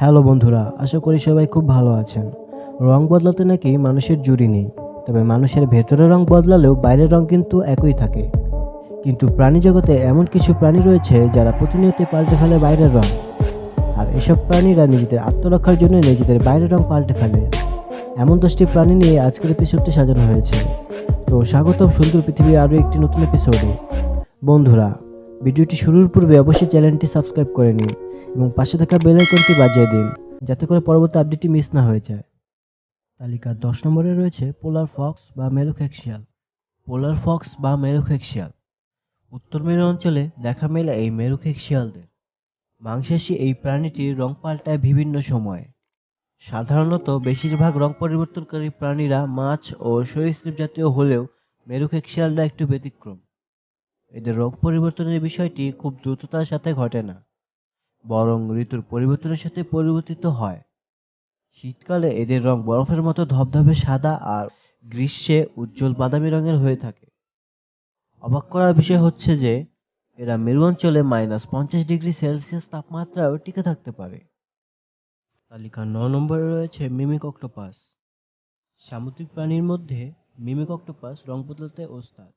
Hello বন্ধুরা, আশা করি সবাই খুব ভালো আছেন। রং বদলাতে নাকি মানুষের জুড়ি নেই, তবে মানুষের ভেতরের রং বদলালেও বাইরের রং কিন্তু একই থাকে। কিন্তু প্রাণী জগতে এমন কিছু প্রাণী রয়েছে যারা প্রতিনিয়ত পাল্টে ফেলে বাইরের রং। আর এসব প্রাণীরা নিজেদের আত্মরক্ষার জন্য নিজেদের বাইরের রং পাল্টে ফেলে। এমন দশটি প্রাণী নিয়ে আজকের এপিসোডটি সাজানো হয়েছে। তো স্বাগতম সুন্দর পৃথিবীর আরও একটি নতুন এপিসোডে বন্ধুরা ভিডিওটি শুরুর পূর্বে অবশ্যই চ্যানেলটি সাবস্ক্রাইব করে নিন এবং পাশে থাকা বেল আইকনটি বাজিয়ে দিন, যাতে করে পরবর্তী আপডেটটি মিস না হয়ে যায়। তালিকার দশ নম্বরে রয়েছে পোলার ফক্স বা মেরুখেক শিয়াল পোলার ফক্স বা মেরুখেক শিয়াল উত্তর মেরু অঞ্চলে দেখা মেলে এই মেরুখেক শিয়ালদের মাংসাশী এই প্রাণীটির রং পাল্টায় বিভিন্ন সময়ে। সাধারণত বেশিরভাগ রং পরিবর্তনকারী প্রাণীরা মাছ ও সরীসৃপ জাতীয় হলেও মেরুখেক শিয়ালরা একটু ব্যতিক্রম। এদের রোগ পরিবর্তনের বিষয়টি খুব দ্রুততার সাথে ঘটে না, বরং ঋতুর পরিবর্তনের সাথে পরিবর্তিত হয়। শীতকালে এদের রং বরফের মতো ধবধবে সাদা আর গ্রীষ্মে উজ্জ্বল বাদামি রঙের হয়ে থাকে। অবাক করার বিষয় হচ্ছে যে, এরা মেরু অঞ্চলে মাইনাস পঞ্চাশ ডিগ্রি সেলসিয়াস তাপমাত্রাও টিকে থাকতে পারে। তালিকার ন নম্বরে রয়েছে মিমিক অক্টোপাস। সামুদ্রিক প্রাণীর মধ্যে মিমিক অক্টোপাস রং বদলাতে ওস্তাদ।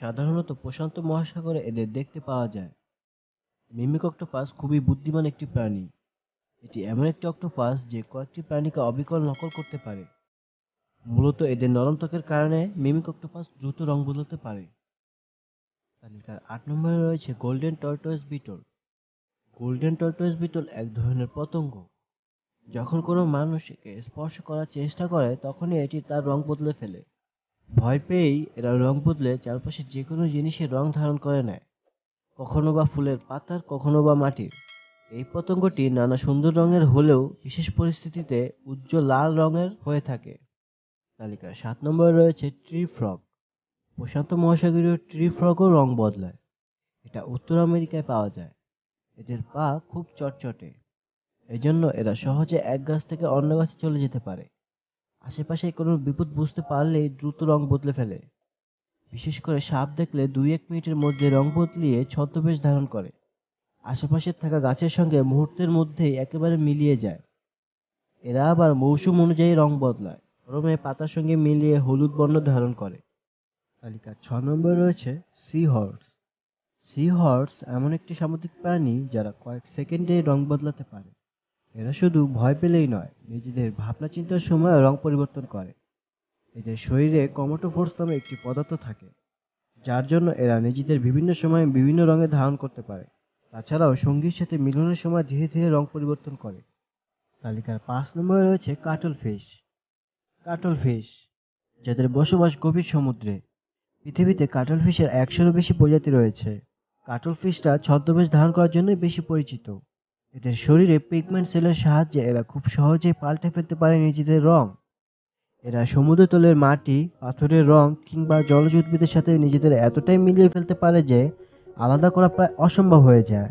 সাধারণত প্রশান্ত মহাসাগরে এদের দেখতে পাওয়া যায়। মিমিক অক্টোপাস খুবই বুদ্ধিমান একটি প্রাণী। এটি এমন একটি অক্টোপাস যে কয়েকটি প্রাণীকে অবিকল নকল করতে পারে। মূলত এদের নরম ত্বকের কারণে মিমিক অক্টোপাস দ্রুত রং বদলাতে পারে। তালিকার আট নম্বরে রয়েছে golden tortoise beetle. Golden tortoise beetle এক ধরনের পতঙ্গ। যখন কোনো মানুষকে স্পর্শ করার চেষ্টা করে, তখনই এটি তার রং বদলে ফেলে। ভয় পেয়েই এরা রং বদলে চারপাশে যে কোনো জিনিসের রং ধারণ করে নেয়। কখনো বা ফুলের পাতার, কখনো বা মাটির। এই পতঙ্গটি নানা সুন্দর রঙের হলেও বিশেষ পরিস্থিতিতে উজ্জ্বল লাল রঙের হয়ে থাকে। তালিকার সাত নম্বরে রয়েছে ট্রি ফ্রগ প্রশান্ত মহাসাগরীয় ট্রি ফ্রগও রং বদলায়। এটা উত্তর আমেরিকায় পাওয়া যায়। এদের পা খুব চটচটে। এজন্য এরা সহজে এক গাছ থেকে অন্য গাছে চলে যেতে পারে। আশেপাশে কোনো বিপদ বুঝতে পারলেই দ্রুত রং বদলে ফেলে। বিশেষ করে সাপ দেখলে দুই এক মিনিটের মধ্যে রং বদলিয়ে ছদ্মবেশ ধারণ করে। আশেপাশে থাকা গাছের সঙ্গে মুহূর্তের মধ্যেই একেবারে মিলিয়ে যায়। এরা আবার মৌসুম অনুযায়ী রং বদলায়। গরমে পাতার সঙ্গে মিলিয়ে হলুদ বর্ণ ধারণ করে। তালিকার ছ নম্বরে রয়েছে সি হর্স সি হর্স এমন একটি সামুদ্রিক প্রাণী যারা কয়েক সেকেন্ডে রং বদলাতে পারে। এরা শুধু ভয় পেলেই নয়, নিজেদের ভাবনা চিন্তার সময় রং পরিবর্তন করে। এদের শরীরে কমোটোফোর্স নামে একটি পদার্থ থাকে, যার জন্য এরা নিজেদের বিভিন্ন সময়ে বিভিন্ন রঙে ধারণ করতে পারে। তাছাড়াও সঙ্গীর সাথে মিলনের সময় ধীরে ধীরে রং পরিবর্তন করে। তালিকার পাঁচ নম্বরে রয়েছে কাটল ফিশ। কাটল ফিশ, যাদের বসবাস গভীর সমুদ্রে। পৃথিবীতে কাটল ফিশের একশোরও বেশি প্রজাতি রয়েছে। কাটল ফিশটা ছদ্মবেশ ধারণ করার জন্যই বেশি পরিচিত। এদের শরীরে পিগমেন্ট সেলের সাহায্যে এরা খুব সহজেই পাল্টে ফেলতে পারে নিজেদের রং। এরা সমুদ্রতলের মাটি, পাথরের রং কিংবা জলজ উদ্ভিদের সাথে নিজেদের এতটাই মিলিয়ে ফেলতে পারে যে আলাদা করা প্রায় অসম্ভব হয়ে যায়।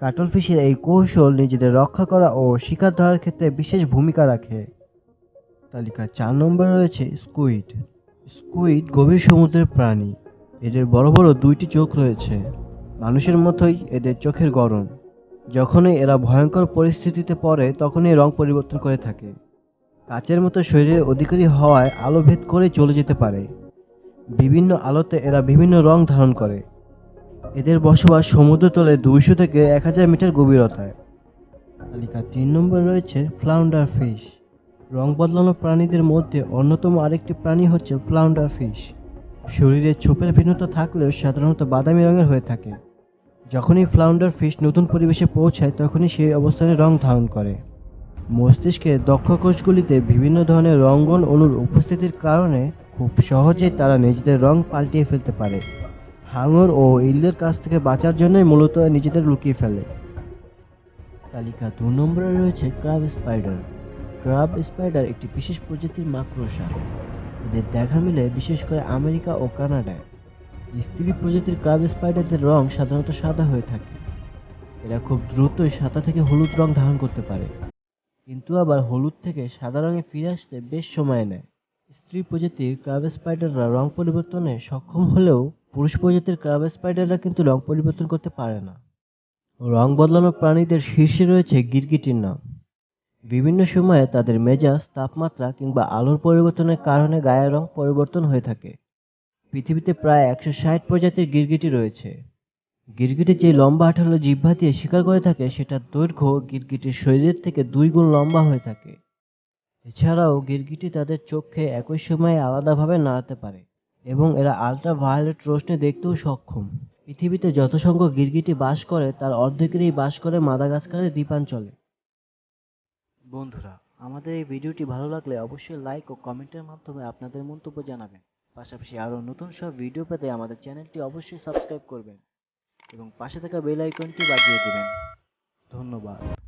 কাটল ফিশের এই কৌশল নিজেদের রক্ষা করা ও শিকার ধরার ক্ষেত্রে বিশেষ ভূমিকা রাখে। তালিকার চার নম্বরে রয়েছে স্কুইড স্কুইড গভীর সমুদ্রের প্রাণী। এদের বড় বড় দুইটি চোখ রয়েছে। মানুষের মতোই এদের চোখের গড়ন। যখনই এরা ভয়ঙ্কর পরিস্থিতিতে পড়ে, তখনই রং পরিবর্তন করে থাকে। কাচের মতো শরীরের অধিকারী হওয়ায় আলো ভেদ করে চলে যেতে পারে। বিভিন্ন আলোতে এরা বিভিন্ন রং ধারণ করে। এদের বসবাস সমুদ্রতলে দুইশো থেকে এক হাজার মিটার গভীরতায়। তালিকা তিন নম্বর রয়েছে ফ্লাউন্ডার ফিশ রং বদলানো প্রাণীদের মধ্যে অন্যতম আরেকটি প্রাণী হচ্ছে ফ্লাউন্ডার ফিশ শরীরে ছোপের ভিন্নতা থাকলেও সাধারণত বাদামি রঙের হয়ে থাকে। যখনই ফ্লাউন্ডার ফিশ নতুন পরিবেশে পৌঁছায়, তখনই সেই অবস্থানে রং ধারণ করে। মস্তিষ্কে দক্ষ কোষগুলিতে বিভিন্ন ধরনের রঙ্গন অণুর উপস্থিতির কারণে খুব সহজেই তারা নিজেদের রং পাল্টিয়ে ফেলতে পারে। হাঙর ও ইলদের কাছ থেকে বাঁচার জন্যই মূলত নিজেদের লুকিয়ে ফেলে। তালিকা দু নম্বরে রয়েছে ক্রাব স্পাইডার ক্রাব স্পাইডার একটি বিশেষ প্রজাতির মাকড়সা। এদের দেখা মিলে বিশেষ করে আমেরিকা ও কানাডায়। স্ত্রী প্রজাতির ক্রাব স্পাইডারদের রং সাধারণত সাদা হয়ে থাকে। এরা খুব দ্রুতই সাদা থেকে হলুদ রং ধারণ করতে পারে। কিন্তু আবার হলুদ থেকে সাদা রঙে ফিরে আসতে বেশ সময় নেয়। স্ত্রী প্রজাতির ক্রাব স্পাইডাররা রং পরিবর্তনে সক্ষম হলেও পুরুষ প্রজাতির ক্রাব স্পাইডাররা কিন্তু রং পরিবর্তন করতে পারে না। রং বদলানো প্রাণীদের শীর্ষে রয়েছে গিরগিটির নাম। বিভিন্ন সময়ে তাদের মেজাজ, তাপমাত্রা কিংবা আলোর পরিবর্তনের কারণে গায়ের রং পরিবর্তন হয়ে থাকে। পৃথিবীতে প্রায় একশো ষাট প্রজাতির গিরগিটি রয়েছে। গিরগিটি যে লম্বা আঠালো জিহ্বা দিয়ে শিকার করে থাকে, সেটার দৈর্ঘ্য গিরগিটির শরীরের থেকে দুই গুণ লম্বা হয়ে থাকে। এছাড়াও গিরগিটি তাদের চোখে একই সময়ে আলাদাভাবে নাড়াতে পারে এবং এরা আল্ট্রা ভায়োলেট রোশনি দেখতেও সক্ষম। পৃথিবীতে যত সংখ্যক গিরগিটি বাস করে, তার অর্ধেকেরই বাস করে মাদাগাস্কারের দ্বীপাঞ্চলে। বন্ধুরা, আমাদের এই ভিডিওটি ভালো লাগলে অবশ্যই লাইক ও কমেন্টের মাধ্যমে আপনাদের মন্তব্য জানাবেন। পাশাপাশি আরও নতুন সব ভিডিও পেতে আমাদের চ্যানেলটি অবশ্যই সাবস্ক্রাইব করবেন এবং পাশে থাকা বেল আইকনটি বাজিয়ে দেবেন। ধন্যবাদ।